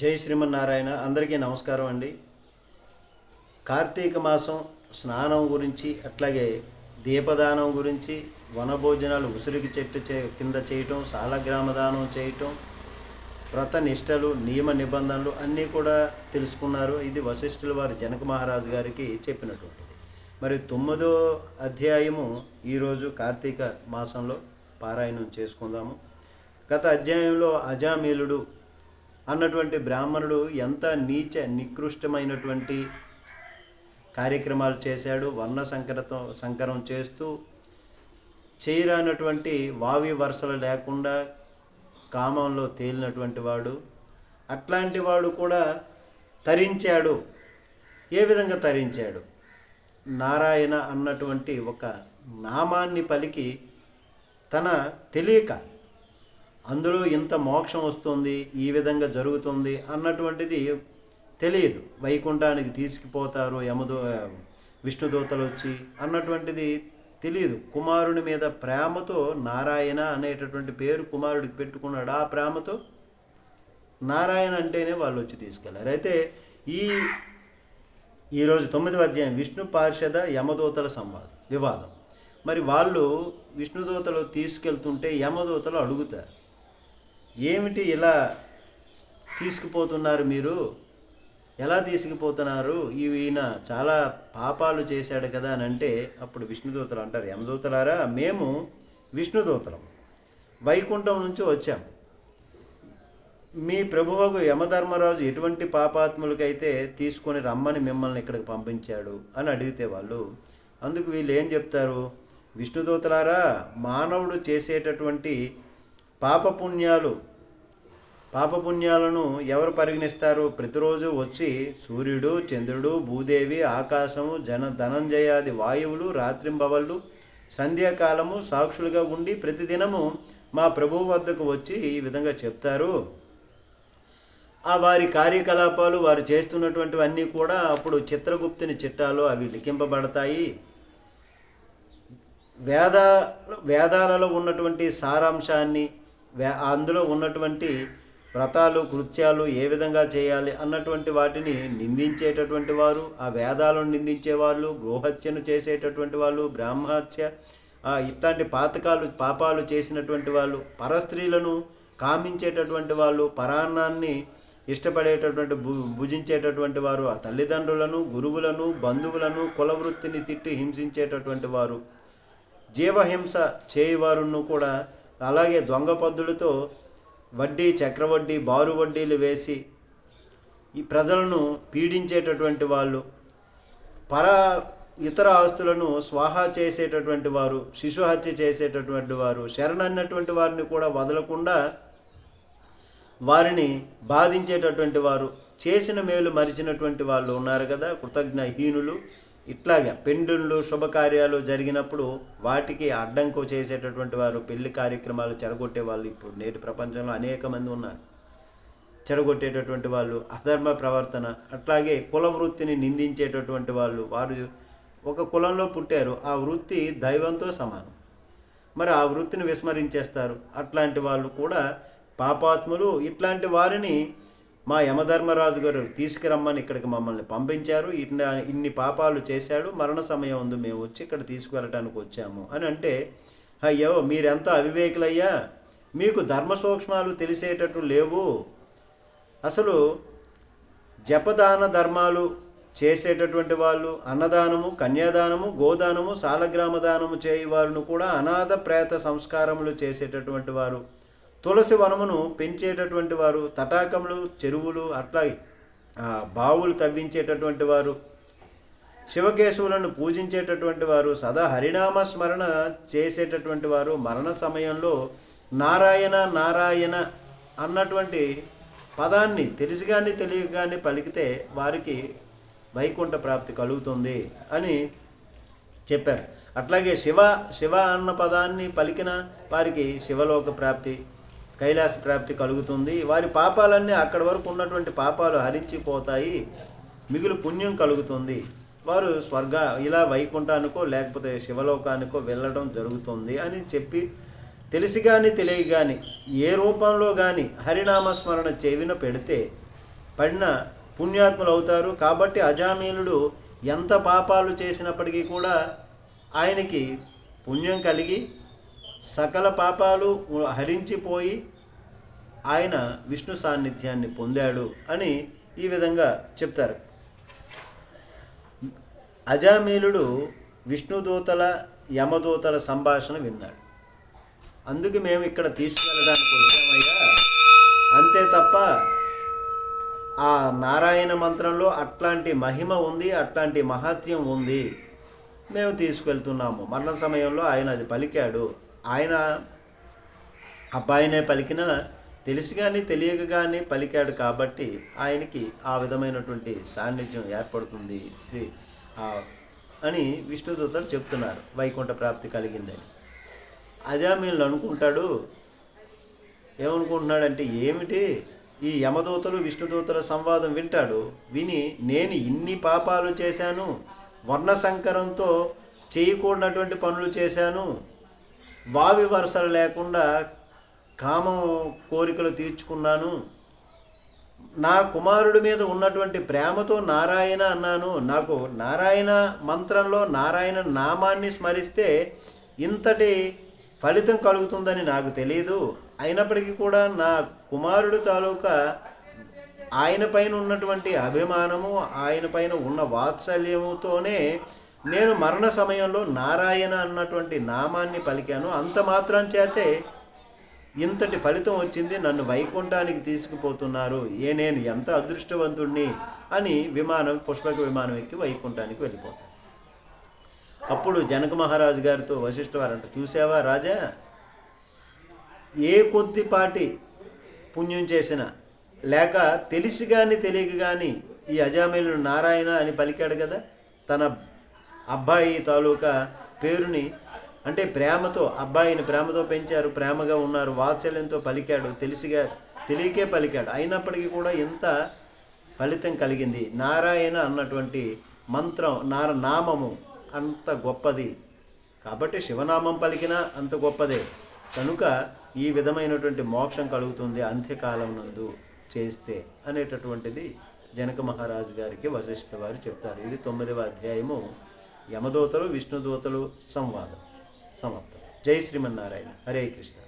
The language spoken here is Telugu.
జై శ్రీమన్నారాయణ అందరికీ నమస్కారం అండి. కార్తీక మాసం స్నానం గురించి అట్లాగే దీపదానం గురించి వనభోజనాలు ఉసిరికి చెట్టు చే కింద చేయటం సాలగ్రామదానం చేయటం వ్రత నిష్టలు నియమ నిబంధనలు అన్నీ కూడా తెలుసుకున్నారు. ఇది వశిష్ఠుల వారి జనక మహారాజు గారికి చెప్పినటువంటిది. మరి తొమ్మిదో అధ్యాయము ఈరోజు కార్తీక మాసంలో పారాయణం చేసుకుందాము. గత అధ్యాయంలో అజామీలుడు అన్నటువంటి బ్రాహ్మణుడు ఎంత నీచ నికృష్టమైనటువంటి కార్యక్రమాలు చేశాడు వర్ణ సంకరతం సంకరం చేస్తూ చేయరానటువంటి వావి వరుసలు లేకుండా కామంలో తేలినటువంటి వాడు. అట్లాంటి వాడు కూడా తరించాడు. ఏ విధంగా తరించాడు? నారాయణ అన్నటువంటి ఒక నామాన్ని పలికి తన తెలియక అందులో ఇంత మోక్షం వస్తుంది ఈ విధంగా జరుగుతుంది అన్నటువంటిది తెలియదు. వైకుంఠానికి తీసుకుపోతారు యమదో విష్ణుదూతలు వచ్చి అన్నటువంటిది తెలియదు. కుమారుని మీద ప్రేమతో నారాయణ అనేటటువంటి పేరు కుమారుడికి పెట్టుకున్నాడు. ఆ ప్రేమతో నారాయణ అంటేనే వాళ్ళు వచ్చి తీసుకెళ్ళారు. అయితే ఈ ఈరోజు తొమ్మిదవ అధ్యాయం విష్ణు పార్షద యమదూతల సంవాదం వివాదం. మరి వాళ్ళు విష్ణుదూతలు తీసుకెళ్తుంటే యమదూతలు అడుగుతారు. ఏమిటి ఇలా తీసుకుపోతున్నారు మీరు? ఎలా తీసుకుపోతున్నారు? ఈయన చాలా పాపాలు చేశాడు కదా అని అంటే అప్పుడు విష్ణుదూతలు అంటారు. యమదూతలారా మేము విష్ణుదూతలం. వైకుంఠం నుంచి వచ్చాం. మీ ప్రభువకు యమధర్మరాజు ఎటువంటి పాపాత్ములకైతే తీసుకొని రమ్మని మిమ్మల్ని ఇక్కడికి పంపించాడు అని అడిగితే వాళ్ళు అందుకు వీళ్ళు ఏం చెప్తారు? విష్ణుదూతలారా మానవుడు చేసేటటువంటి పాపపుణ్యాలు. పాపపుణ్యాలను ఎవరు పరిగణిస్తారు? ప్రతిరోజు వచ్చి సూర్యుడు చంద్రుడు భూదేవి ఆకాశము జన ధనంజయాది వాయువులు రాత్రింబవళ్ళు సంధ్యాకాలము సాక్షులుగా ఉండి ప్రతిదినము మా ప్రభువు వద్దకు వచ్చి ఈ విధంగా చెప్తారు. ఆ వారి కార్యకలాపాలు వారు చేస్తున్నటువంటివన్నీ కూడా అప్పుడు చిత్రగుప్తుని చిట్టాలు అవి లిఖింపబడతాయి. వేద వేదాలలో ఉన్నటువంటి సారాంశాన్ని అందులో ఉన్నటువంటి వ్రతాలు కృత్యాలు ఏ విధంగా చేయాలి అన్నటువంటి వాటిని నిందించేటటువంటి వారు ఆ వేదాలను నిందించే వాళ్ళు గృహత్యను చేసేటటువంటి వాళ్ళు బ్రాహ్మహత్య ఇట్లాంటి పాతకాలు పాపాలు చేసినటువంటి వాళ్ళు పరస్త్రీలను కామించేటటువంటి వాళ్ళు పరాన్నాన్ని ఇష్టపడేటటువంటి భు భుజించేటటువంటి వారు ఆ తల్లిదండ్రులను గురువులను బంధువులను కులవృత్తిని తిట్టి హింసించేటటువంటి వారు జీవహింస చేయవారును కూడా అలాగే దొంగ పద్దులతో వడ్డీ చక్రవడ్డీ బారు వడ్డీలు వేసి ఈ ప్రజలను పీడించేటటువంటి వాళ్ళు పర ఇతర ఆస్తులను స్వాహా చేసేటటువంటి వారు శిశు హత్య చేసేటటువంటి వారు శరణన్నటువంటి వారిని కూడా వదలకుండా వారిని బాధించేటటువంటి వారు చేసిన మేలు మరిచినటువంటి వాళ్ళు ఉన్నారు కదా కృతజ్ఞహీనులు. ఇట్లాగా పెండుళ్ళు శుభకార్యాలు జరిగినప్పుడు వాటికి అడ్డంకు చేసేటటువంటి వారు పెళ్ళి కార్యక్రమాలు చెడగొట్టే వాళ్ళు ఇప్పుడు నేటి ప్రపంచంలో అనేక మంది ఉన్నారు. చెడగొట్టేటటువంటి వాళ్ళు అధర్మ ప్రవర్తన అట్లాగే కుల వృత్తిని నిందించేటటువంటి వాళ్ళు వారు ఒక కులంలో పుట్టారు ఆ వృత్తి దైవంతో సమానం. మరి ఆ వృత్తిని విస్మరించేస్తారు. అట్లాంటి వాళ్ళు కూడా పాపాత్ములు ఇట్లాంటి వారిని మా యమధర్మరాజు గారు తీసుకురమ్మని ఇక్కడికి మమ్మల్ని పంపించారు. ఇన్ని ఇన్ని పాపాలు చేశాడు. మరణ సమయం ఉంది మేము వచ్చి ఇక్కడ తీసుకువెళ్ళటానికి వచ్చాము. అని అంటే అయ్యో మీరెంత అవివేకులయ్యా? మీకు ధర్మ సూక్ష్మాలు తెలిసేటట్టు లేవు. అసలు జపదాన ధర్మాలు చేసేటటువంటి వాళ్ళు అన్నదానము కన్యాదానము గోదానము సాలగ్రామ దానము చేయవారును కూడా అనాథ ప్రేత సంస్కారములు చేసేటటువంటి వారు తులసి వనమును పెంచేటటువంటి వారు తటాకములు చెరువులు అట్లా బావులు తవ్వించేటటువంటి వారు శివకేశవులను పూజించేటటువంటి వారు సదా హరినామ స్మరణ చేసేటటువంటి వారు మరణ సమయంలో నారాయణ నారాయణ అన్నటువంటి పదాన్ని తెలిసి కానీ తెలియక కానీ పలికితే వారికి వైకుంఠ ప్రాప్తి కలుగుతుంది అని చెప్పారు. అట్లాగే శివ శివ అన్న పదాన్ని పలికిన వారికి శివలోక ప్రాప్తి కైలాస ప్రాప్తి కలుగుతుంది. వారి పాపాలన్నీ అక్కడి వరకు ఉన్నటువంటి పాపాలు హరించిపోతాయి. మిగులు పుణ్యం కలుగుతుంది. వారు స్వర్గ ఇలా వైకుంఠానికో లేకపోతే శివలోకానికో వెళ్ళడం జరుగుతుంది అని చెప్పి తెలిసి కానీ తెలియ కానీ ఏ రూపంలో కానీ హరినామస్మరణ చెవిన పెడితే పడిన పుణ్యాత్ములు అవుతారు కాబట్టి అజామీనుడు ఎంత పాపాలు చేసినప్పటికీ కూడా ఆయనకి పుణ్యం కలిగి సకల పాపాలు హరించిపోయి ఆయన విష్ణు సాన్నిధ్యాన్ని పొందాడు అని ఈ విధంగా చెప్తారు. అజామీలుడు విష్ణుదూతల యమదూతల సంభాషణ విన్నాడు. అందుకు మేము ఇక్కడ తీసుకెళ్ళడానికి వచ్చామయ్యా. అంతే తప్ప ఆ నారాయణ మంత్రంలో అట్లాంటి మహిమ ఉంది అట్లాంటి మహత్యం ఉంది. మేము తీసుకెళ్తున్నాము. మరణ సమయంలో ఆయన అది పలికాడు. ఆయన అబ్బాయినే పలికిన తెలిసి కానీ తెలియక కానీ పలికాడు కాబట్టి ఆయనకి ఆ విధమైనటువంటి సాన్నిధ్యం ఏర్పడుతుంది శ్రీ అని విష్ణుదూతలు చెప్తున్నారు. వైకుంఠ ప్రాప్తి కలిగిందని. అజామీలు అనుకుంటాడు ఏమనుకుంటున్నాడంటే ఏమిటి? ఈ యమదూతలు విష్ణుదూతల సంవాదం వింటాడు. విని నేను ఇన్ని పాపాలు చేశాను వర్ణ సంకరంతో చేయకూడనటువంటి పనులు చేశాను వావి వరుసలు లేకుండా కామం కోరికలు తీర్చుకున్నాను. నా కుమారుడి మీద ఉన్నటువంటి ప్రేమతో నారాయణ అన్నాను. నాకు నారాయణ మంత్రంలో నారాయణ నామాన్ని స్మరిస్తే ఇంతటి ఫలితం కలుగుతుందని నాకు తెలియదు అయినప్పటికీ కూడా నా కుమారుడు తాలూకా ఆయన పైన ఉన్నటువంటి అభిమానము ఆయన పైన ఉన్న వాత్సల్యముతోనే నేను మరణ సమయంలో నారాయణ అన్నటువంటి నామాన్ని పలికాను. అంత మాత్రం చేతే ఇంతటి ఫలితం వచ్చింది. నన్ను వైకుంఠానికి తీసుకుపోతున్నారు. ఏ నేను ఎంత అదృష్టవంతుణ్ణి అని విమానం పుష్పక విమానం ఎక్కి వైకుంఠానికి వెళ్ళిపోతాను. అప్పుడు జనక మహారాజు గారితో వశిష్ఠ వారంట చూసావా రాజా? ఏ కొద్దిపాటి పుణ్యం చేసినా లేక తెలిసి కానీ తెలియక కానీ ఈ అజామిలు నారాయణ అని పలికాడు కదా? తన అబ్బాయి తాలూకా పేరుని అంటే ప్రేమతో అబ్బాయిని ప్రేమతో పెంచారు ప్రేమగా ఉన్నారు వాత్సల్యంతో పలికాడు తెలిసిగా తెలియకే పలికాడు. అయినప్పటికీ కూడా ఎంత ఫలితం కలిగింది. నారాయణ అన్నటువంటి మంత్రం నార నామము అంత గొప్పది. కాబట్టి శివనామం పలికినా అంత గొప్పదే. కనుక ఈ విధమైనటువంటి మోక్షం కలుగుతుంది అంత్యకాలం నందు చేస్తే అనేటటువంటిది జనక మహారాజు గారికి వశిష్ఠ వారు చెప్తారు. ఇది తొమ్మిదవ అధ్యాయము. యమదూతలు విష్ణుదూతలు సంవాదం సమాప్తం. జై శ్రీమన్నారాయణ. హరే కృష్ణ.